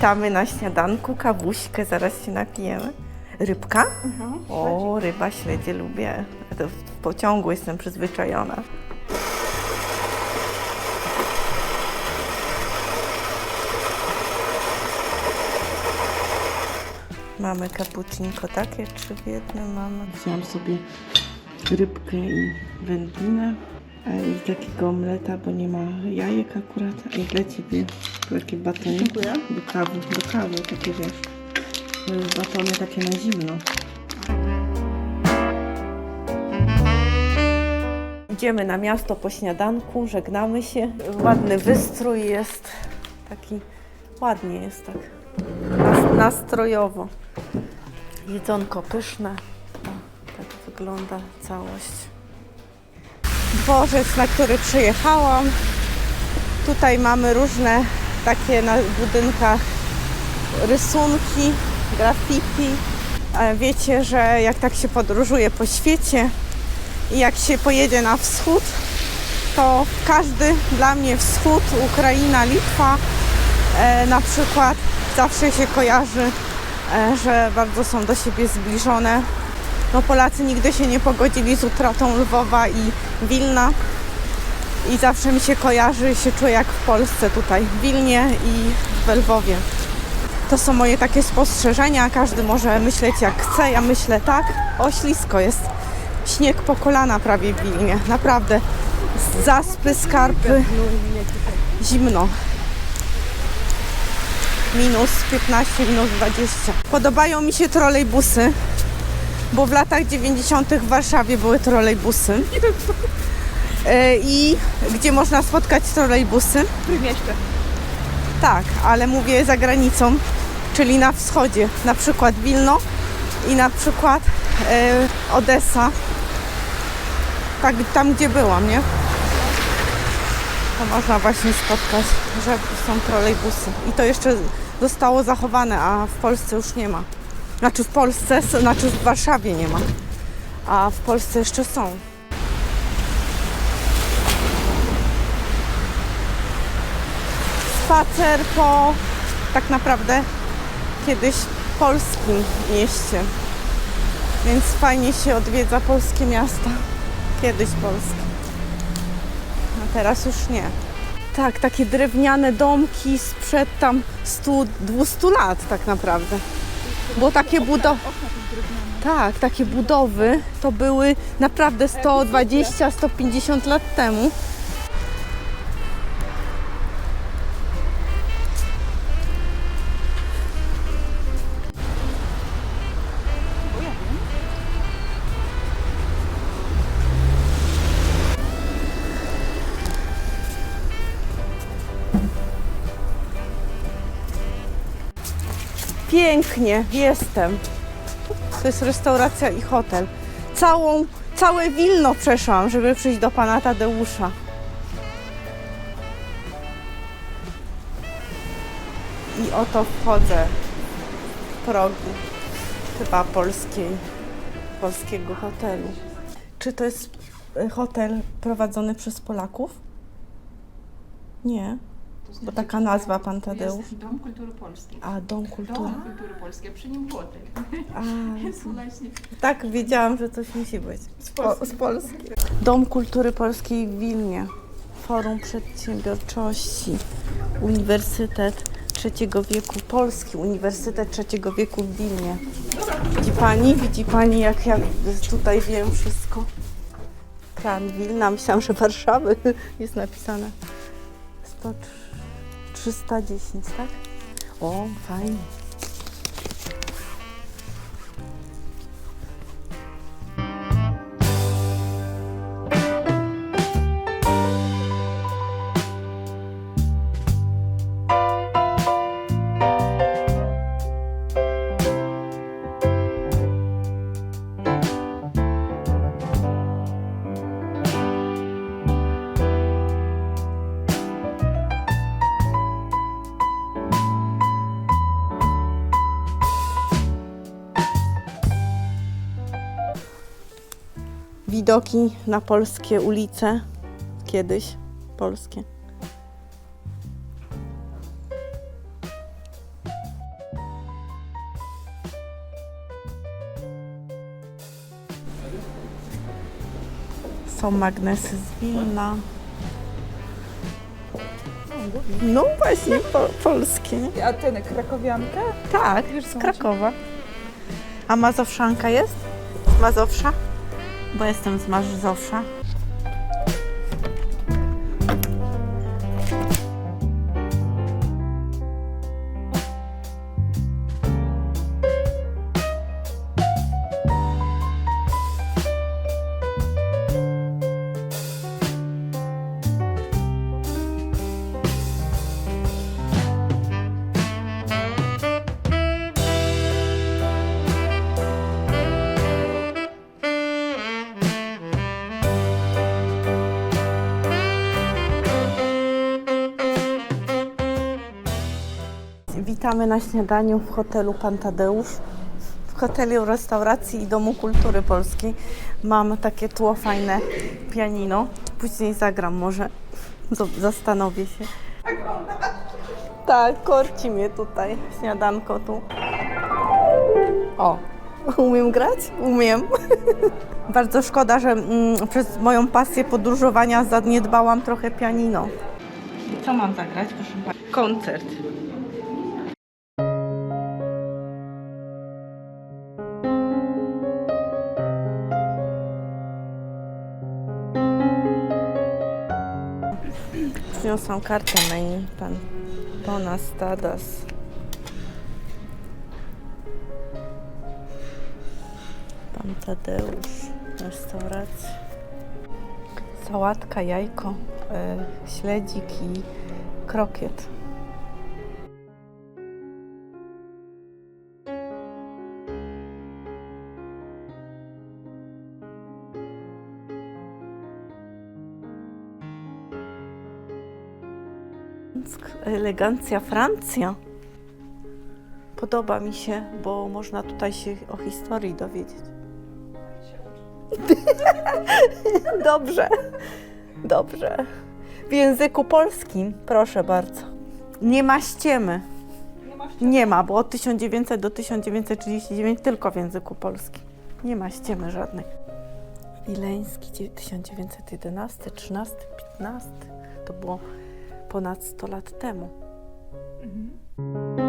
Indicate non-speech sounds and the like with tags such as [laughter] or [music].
Witamy na śniadanku, kawuśkę, zaraz się napijemy. Rybka? O, ryba, śledzie lubię. To w w pociągu jestem przyzwyczajona. Mamy cappuccinko takie, trzy w jednym mamy. Wziąłam sobie rybkę i wędlinę e, i takiego omleta, bo nie ma jajek akurat. I dla Ciebie takie batony do kawy, do kawy takie wiesz. To batony takie na zimno. Idziemy na miasto po śniadanku, żegnamy się. Ładny wystrój jest, taki ładnie jest tak nas- nastrojowo. Jedzonko pyszne. O, tak wygląda całość. Dworzec, na który przyjechałam. Tutaj mamy różne takie na budynkach rysunki, graffiti. Wiecie, że jak tak się podróżuje po świecie i jak się pojedzie na wschód, to każdy dla mnie wschód, Ukraina, Litwa e, na przykład zawsze się kojarzy, e, że bardzo są do siebie zbliżone. No Polacy nigdy się nie pogodzili z utratą Lwowa i Wilna i zawsze mi się kojarzy, się czuję jak w Polsce tutaj, w Wilnie i w Lwowie. To są moje takie spostrzeżenia, każdy może myśleć jak chce, ja myślę tak. O, ślisko jest. Śnieg po kolana prawie w Wilnie, naprawdę. Zaspy, skarpy, zimno. Minus 15, minus 20. Podobają mi się trolejbusy, bo w latach 90. w Warszawie były trolejbusy. E, I gdzie można spotkać trolejbusy? W mieście. Tak, ale mówię za granicą, czyli na wschodzie, na przykład Wilno i na przykład e, Odessa. Tak, tam gdzie byłam, nie? To można właśnie spotkać, że są trolejbusy. I to jeszcze zostało zachowane, a w Polsce już nie ma. Znaczy w Polsce, znaczy w Warszawie nie ma, a w Polsce jeszcze są. Spacer po tak naprawdę kiedyś polskim mieście. Więc fajnie się odwiedza polskie miasta. Kiedyś polskie. A teraz już nie. Tak, takie drewniane domki sprzed tam 100-200 lat tak naprawdę. Bo takie budowy. Tak, takie budowy to były naprawdę 120-150 lat temu. Pięknie, jestem. To jest restauracja i hotel. Całą, całe Wilno przeszłam, żeby przyjść do pana Tadeusza. I oto wchodzę w progi chyba polskiej, polskiego hotelu. Czy to jest e, hotel prowadzony przez Polaków? Nie, bo taka nazwa pan Tadeusz. Jest Dom Kultury Polskiej. A, Dom Kultury. Dom Kultury Polskiej, a przy nim hotel. A, [laughs] Jest właśnie tak, wiedziałam, że coś musi być. z Po, Polski. z Polski. Dom Kultury Polskiej w Wilnie. Forum Przedsiębiorczości. Uniwersytet Trzeciego Wieku Polski. Uniwersytet Trzeciego Wieku w Wilnie. Widzi Pani? Widzi Pani, jak ja tutaj wiem wszystko? Kran Wilna. Myślałam, że Warszawy [laughs] jest napisane. 100, 310, tak? O, fajnie. widoki na polskie ulice. Kiedyś polskie. Są magnesy z Wilna. No właśnie, po, polskie. A ten krakowianka? Tak, już z Krakowa. A Mazowszanka jest? Z Mazowsza? Bo jestem z Mazowsza. Witamy na śniadaniu w hotelu Pan Tadeusz. W hotelu, restauracji i Domu Kultury Polskiej. Mam takie tło fajne pianino. Później zagram może. Zastanowię się. Tak, korci mnie tutaj. Śniadanko tu. O, umiem grać? Umiem. [laughs] Bardzo szkoda, że mm, przez moją pasję podróżowania zaniedbałam trochę pianino. Co mam zagrać, proszę? Koncert. Przyniosłam kartę menu, pan Bonas Tadas. Pan Tadeusz, restauracja. Sałatka, jajko, y, śledzik i krokiet. Elegancja Francja. Podoba mi się, bo można tutaj się o historii dowiedzieć. [laughs] Dobrze, dobrze. W języku polskim, proszę bardzo. Nie ma ściemy. Nie ma, bo od 1900 do 1939 tylko w języku polskim. Nie ma ściemy żadnej. Wileński dzie- 1911, 13, 15. To było ponad 100 lat temu. Mhm.